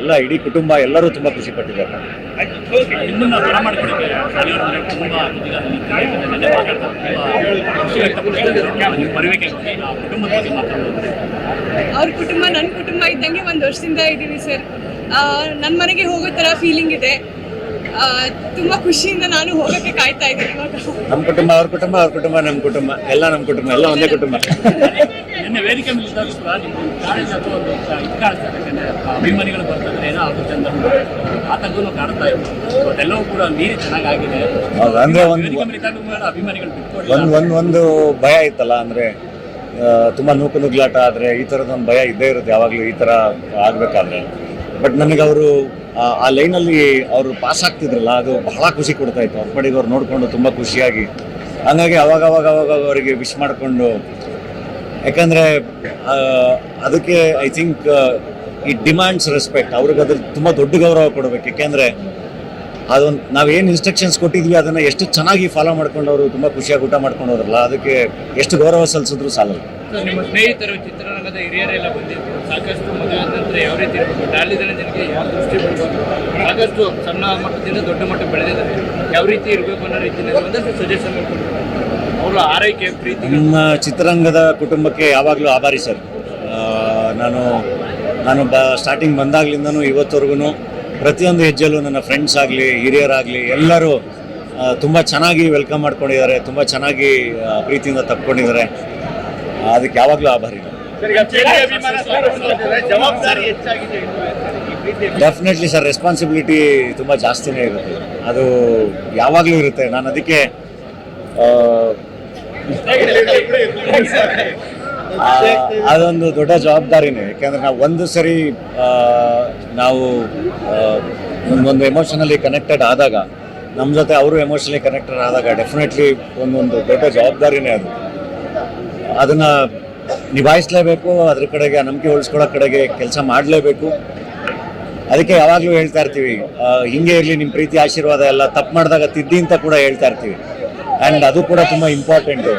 ಎಲ್ಲ ಇಡೀ ಕುಟುಂಬ ಎಲ್ಲರೂ ತುಂಬಾ ಖುಷಿ ಪಟ್ಟಿದ್ದಾರೆ. ಅವ್ರ ಕುಟುಂಬ ನನ್ನ ಕುಟುಂಬ ಇದ್ದಂಗೆ ಒಂದು ವರ್ಷದಿಂದ ಇದ್ದೀವಿ ಸರ್. ನನ್ನ ಮನೆಗೆ ಹೋಗೋ ತರ ಫೀಲಿಂಗ್ ಇದೆ. ತುಂಬಾ ಖುಷಿಯಿಂದ ನಾನು ಹೋಗಕ್ಕೆ ಕಾಯ್ತಾ ಇದ್ದೀನಿ ನಮ್ಮ ಕುಟುಂಬ ಅವ್ರ ಕುಟುಂಬ ಅವ್ರ ಕುಟುಂಬ ನಮ್ಮ ಕುಟುಂಬ. ಎಲ್ಲ ನಮ್ಮ ಕುಟುಂಬ ಎಲ್ಲ ಒಂದೇ ಕುಟುಂಬ. ನಿನ್ನೆ ವೇದಿಕೆ ಮೇಲೆ ಇದ್ದಾಗ ಕೂಡ ನಿಮ್ಮ ಕಾಲೇಜ್ ಅಥವಾ ಒಂದು ಇದು ಕಾಣಿಸ್ತಾರೆ ಯಾಕಂದ್ರೆ ಅಭಿಮಾನಿಗಳು ಬರ್ತಾರೆ ಏನೋ ಆಗುತ್ತೆ ಚಂದ ಆತಂಕನೂ ಕಾಡ್ತಾ ಇತ್ತು ಅದೆಲ್ಲವೂ ಕೂಡ ನೀರು ಚೆನ್ನಾಗಾಗಿದೆ. ಅಂದ್ರೆ ಒಂದು- ವೇದಿಕೆ ಮೇಲೆ ಇದ್ದಾಗ ಕೂಡ ಅಭಿಮಾನಿಗಳು ಒಂದು ಒಂದ್ ಒಂದ್ ಭಯ ಇತ್ತಲ್ಲ ಅಂದ್ರೆ ತುಂಬಾ ನೂಕು ನುಗ್ಲಾಟ ಆದ್ರೆ ಈ ತರದ ಒಂದು ಭಯ ಇದ್ದೇ ಇರುತ್ತೆ ಯಾವಾಗ್ಲೂ ಈ ತರ ಆಗ್ಬೇಕಾದ್ರೆ. ಬಟ್ ನನಗೆ ಅವರು ಆ ಲೈನಲ್ಲಿ ಅವರು ಪಾಸ್ ಆಗ್ತಿದ್ರಲ್ಲ ಅದು ಬಹಳ ಖುಷಿ ಕೊಡ್ತಾ ಇತ್ತು. ಅವ್ರ ಪಡೆಗೆ ಅವ್ರು ನೋಡ್ಕೊಂಡು ತುಂಬಾ ಖುಷಿಯಾಗಿ. ಹಂಗಾಗಿ ಅವಾಗ ಅವಾಗ ಅವಾಗ ಅವರಿಗೆ ವಿಶ್ ಮಾಡಿಕೊಂಡು ಯಾಕಂದ್ರೆ ಅದಕ್ಕೆ I think it demands respect ಅವ್ರಿಗೆ ಅದ್ರ ತುಂಬಾ ದೊಡ್ಡ ಗೌರವ ಕೊಡಬೇಕು. ಯಾಕೆಂದ್ರೆ, ಅದೊಂದು ನಾವೇನು ಇನ್ಸ್ಟ್ರಕ್ಷನ್ಸ್ ಕೊಟ್ಟಿದ್ವಿ, ಅದನ್ನು ಎಷ್ಟು ಚೆನ್ನಾಗಿ ಫಾಲೋ ಮಾಡ್ಕೊಂಡು ಅವರು ತುಂಬಾ ಖುಷಿಯಾಗಿ ಊಟ ಮಾಡ್ಕೊಂಡು ಹೋದ್ರಲ್ಲ ಅದಕ್ಕೆ ಎಷ್ಟು ಗೌರವ ಸಲ್ಲಿಸಿದ್ರು ಸಾಲಲ್ಲ. ನಿಮ್ಮ ಸ್ನೇಹಿತರು, ಚಿತ್ರರಂಗದ ಹಿರಿಯರೆಲ್ಲ ಬಂದಿದ್ದರು ಸಾಕಷ್ಟು ಮದುವೆ ಆದ ಯಾವ ರೀತಿ ಇರಬೇಕು? ಟಾಲಿ ಜನಕ್ಕೆ ಯಾವ ದೃಷ್ಟಿ ಬಿಡಬೇಕು ಸಾಕಷ್ಟು ಸಣ್ಣ ಮಟ್ಟದಿಂದ ದೊಡ್ಡ ಮಟ್ಟ ಬೆಳೆದಿದ್ದಾರೆ. ಯಾವ ರೀತಿ ಇರಬೇಕು ಅನ್ನೋ ರೀತಿಯಲ್ಲಿ ಒಂದಷ್ಟು ಸಜೆಷನ್ ಅವರ ಆರೈಕೆ, ಪ್ರೀತಿ. ನಿಮ್ಮ ಚಿತ್ರರಂಗದ ಕುಟುಂಬಕ್ಕೆ ಯಾವಾಗಲೂ ಆಭಾರಿ ಸರ್. ನಾನು ನಾನು ಬ ಸ್ಟಾರ್ಟಿಂಗ್ ಬಂದಾಗ್ಲಿಂದನೂ ಇವತ್ತವರೆಗೂ ಪ್ರತಿಯೊಂದು ಹೆಜ್ಜೆಲ್ಲೂ ನನ್ನ ಫ್ರೆಂಡ್ಸ್ ಆಗಲಿ, ಹಿರಿಯರಾಗಲಿ, ಎಲ್ಲರೂ ತುಂಬ ಚೆನ್ನಾಗಿ ವೆಲ್ಕಮ್ ಮಾಡ್ಕೊಂಡಿದ್ದಾರೆ, ತುಂಬ ಚೆನ್ನಾಗಿ ಪ್ರೀತಿಯಿಂದ ತಪ್ಕೊಂಡಿದ್ದಾರೆ. ಅದಕ್ಕೆ ಯಾವಾಗಲೂ ಆಭಾರಿ. ಡೆಫಿನೆಟ್ಲಿ ಸರ್ ರೆಸ್ಪಾನ್ಸಿಬಿಲಿಟಿ ತುಂಬ ಜಾಸ್ತಿನೇ ಇರುತ್ತೆ. ಅದು ಯಾವಾಗಲೂ ಇರುತ್ತೆ. ನಾನು ಅದಕ್ಕೆ ಅದೊಂದು ದೊಡ್ಡ ಜವಾಬ್ದಾರಿನೇ. ಯಾಕೆಂದ್ರೆ ನಾವು ಒಂದು ಸರಿ ನಾವು ಒಂದೊಂದು ಎಮೋಷನಲಿ ಕನೆಕ್ಟೆಡ್ ಆದಾಗ ನಮ್ಮ ಜೊತೆ ಅವರು ಎಮೋಷನಲಿ ಕನೆಕ್ಟೆಡ್ ಆದಾಗ ಡೆಫಿನೆಟ್ಲಿ ಒಂದೊಂದು ದೊಡ್ಡ ಜವಾಬ್ದಾರಿನೇ ಅದು. ಅದನ್ನ ನಿಭಾಯಿಸಲೇಬೇಕು, ಅದ್ರ ಕಡೆಗೆ ನಂಬಿಕೆ ಉಳಿಸ್ಕೊಳ್ಳೋ ಕಡೆಗೆ ಕೆಲಸ ಮಾಡಲೇಬೇಕು. ಅದಕ್ಕೆ ಯಾವಾಗಲೂ ಹೇಳ್ತಾ ಇರ್ತೀವಿ ಹಿಂಗೆ ಇರಲಿ ನಿಮ್ಮ ಪ್ರೀತಿ, ಆಶೀರ್ವಾದ ಎಲ್ಲ ತಪ್ಪು ಮಾಡಿದಾಗ ತಿದ್ದಿ ಅಂತ ಕೂಡ ಹೇಳ್ತಾ ಇರ್ತೀವಿ. ಆ್ಯಂಡ್ ಅದು ಕೂಡ ತುಂಬ ಇಂಪಾರ್ಟೆಂಟು